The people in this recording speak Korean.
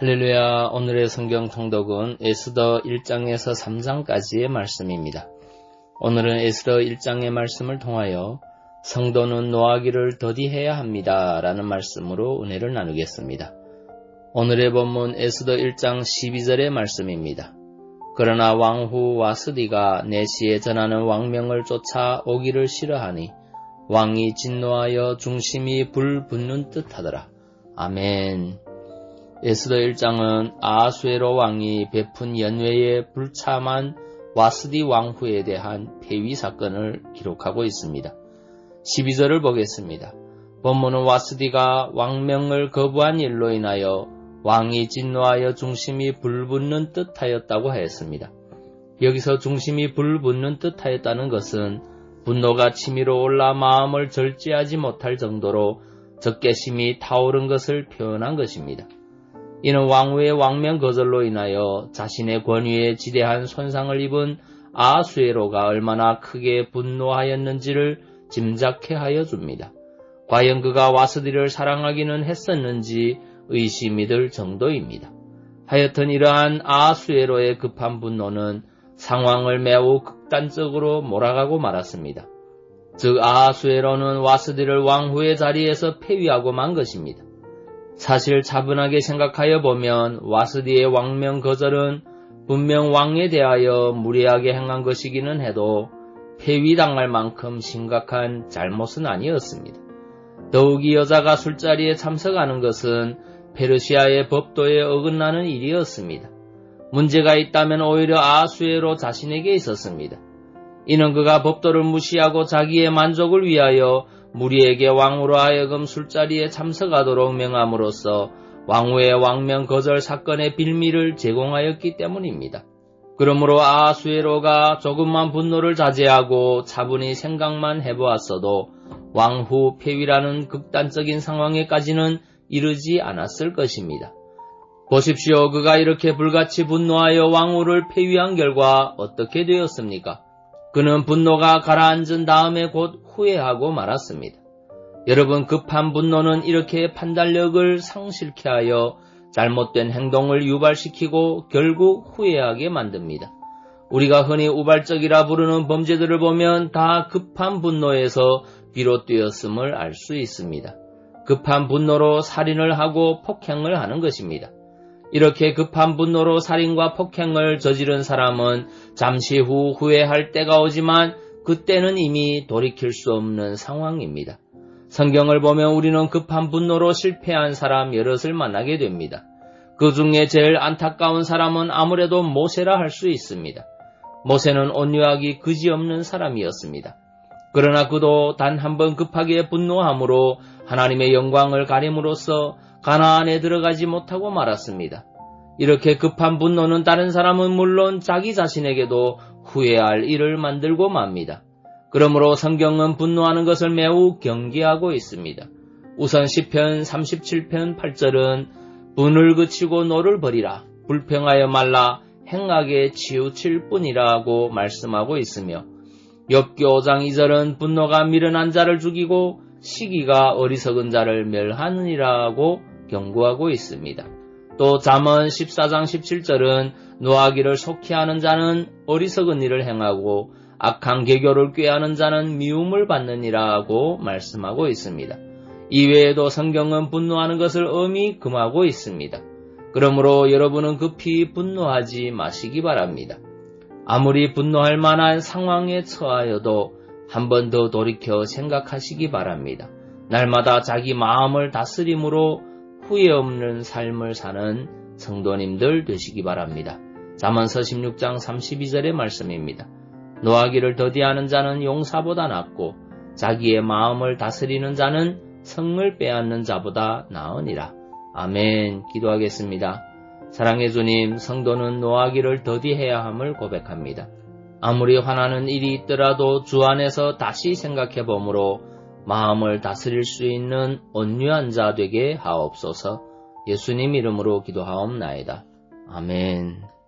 할렐루야 오늘의 성경 통독은 에스더 1장에서 3장까지의 말씀입니다. 오늘은 에스더 1장의 말씀을 통하여 성도는 노하기를 더디해야 합니다. 라는 말씀으로 은혜를 나누겠습니다. 오늘의 본문 에스더 1장 12절의 말씀입니다. 그러나 왕후 와스디가 내시에 전하는 왕명을 쫓아 오기를 싫어하니 왕이 진노하여 중심이 불 붙는 듯 하더라. 아멘. 에스더 1장은 아수에로 왕이 베푼 연회에 불참한 와스디 왕후에 대한 폐위 사건을 기록하고 있습니다. 12절을 보겠습니다. 본문은 와스디가 왕명을 거부한 일로 인하여 왕이 진노하여 중심이 불붙는 듯 하였다고 하였습니다. 여기서 중심이 불붙는 듯 하였다는 것은 분노가 치밀어 올라 마음을 절제하지 못할 정도로 적개심이 타오른 것을 표현한 것입니다. 이는 왕후의 왕명 거절로 인하여 자신의 권위에 지대한 손상을 입은 아수에로가 얼마나 크게 분노하였는지를 짐작해 하여 줍니다. 과연 그가 와스디를 사랑하기는 했었는지 의심이 들 정도입니다. 하여튼 이러한 아수에로의 급한 분노는 상황을 매우 극단적으로 몰아가고 말았습니다. 즉 아수에로는 와스디를 왕후의 자리에서 폐위하고 만 것입니다. 사실 차분하게 생각하여 보면 와스디의 왕명 거절은 분명 왕에 대하여 무례하게 행한 것이기는 해도 폐위당할 만큼 심각한 잘못은 아니었습니다. 더욱이 여자가 술자리에 참석하는 것은 페르시아의 법도에 어긋나는 일이었습니다. 문제가 있다면 오히려 아수에로 자신에게 있었습니다. 이는 그가 법도를 무시하고 자기의 만족을 위하여 무리에게 왕으로 하여금 술자리에 참석하도록 명함으로써 왕후의 왕명 거절 사건의 빌미를 제공하였기 때문입니다. 그러므로 아수에로가 조금만 분노를 자제하고 차분히 생각만 해보았어도 왕후 폐위라는 극단적인 상황에까지는 이르지 않았을 것입니다. 보십시오. 그가 이렇게 불같이 분노하여 왕후를 폐위한 결과 어떻게 되었습니까? 그는 분노가 가라앉은 다음에 곧 후회하고 말았습니다. 여러분 급한 분노는 이렇게 판단력을 상실케 하여 잘못된 행동을 유발시키고 결국 후회하게 만듭니다. 우리가 흔히 우발적이라 부르는 범죄들을 보면 다 급한 분노에서 비롯되었음을 알 수 있습니다. 급한 분노로 살인을 하고 폭행을 하는 것입니다. 이렇게 급한 분노로 살인과 폭행을 저지른 사람은 잠시 후 후회할 때가 오지만 그때는 이미 돌이킬 수 없는 상황입니다. 성경을 보면 우리는 급한 분노로 실패한 사람 여럿을 만나게 됩니다. 그 중에 제일 안타까운 사람은 아무래도 모세라 할 수 있습니다. 모세는 온유하기 그지없는 사람이었습니다. 그러나 그도 단 한 번 급하게 분노함으로 하나님의 영광을 가림으로써 가나안에 들어가지 못하고 말았습니다. 이렇게 급한 분노는 다른 사람은 물론 자기 자신에게도 후회할 일을 만들고 맙니다. 그러므로 성경은 분노하는 것을 매우 경계하고 있습니다. 우선 10편 37편 8절은 분을 그치고 노를 버리라 불평하여 말라 행하게 치우칠 뿐이라고 말씀하고 있으며 엽기 5장 2절은 분노가 미련한 자를 죽이고 시기가 어리석은 자를 멸하느니라고 경고하고 있습니다. 또 잠언 14장 17절은 노하기를 속히 하는 자는 어리석은 일을 행하고 악한 개교를 꾀하는 자는 미움을 받느니라고 말씀하고 있습니다. 이외에도 성경은 분노하는 것을 엄히 금하고 있습니다. 그러므로 여러분은 급히 분노하지 마시기 바랍니다. 아무리 분노할 만한 상황에 처하여도 한 번 더 돌이켜 생각하시기 바랍니다. 날마다 자기 마음을 다스림으로 후회 없는 삶을 사는 성도님들 되시기 바랍니다. 잠언서 16장 32절의 말씀입니다. 노하기를 더디하는 자는 용사보다 낫고 자기의 마음을 다스리는 자는 성을 빼앗는 자보다 나으니라. 아멘. 기도하겠습니다. 사랑의 주님, 성도는 노하기를 더디해야 함을 고백합니다. 아무리 화나는 일이 있더라도 주 안에서 다시 생각해 보므로 마음을 다스릴 수 있는 온유한 자 되게 하옵소서 예수님 이름으로 기도하옵나이다. 아멘.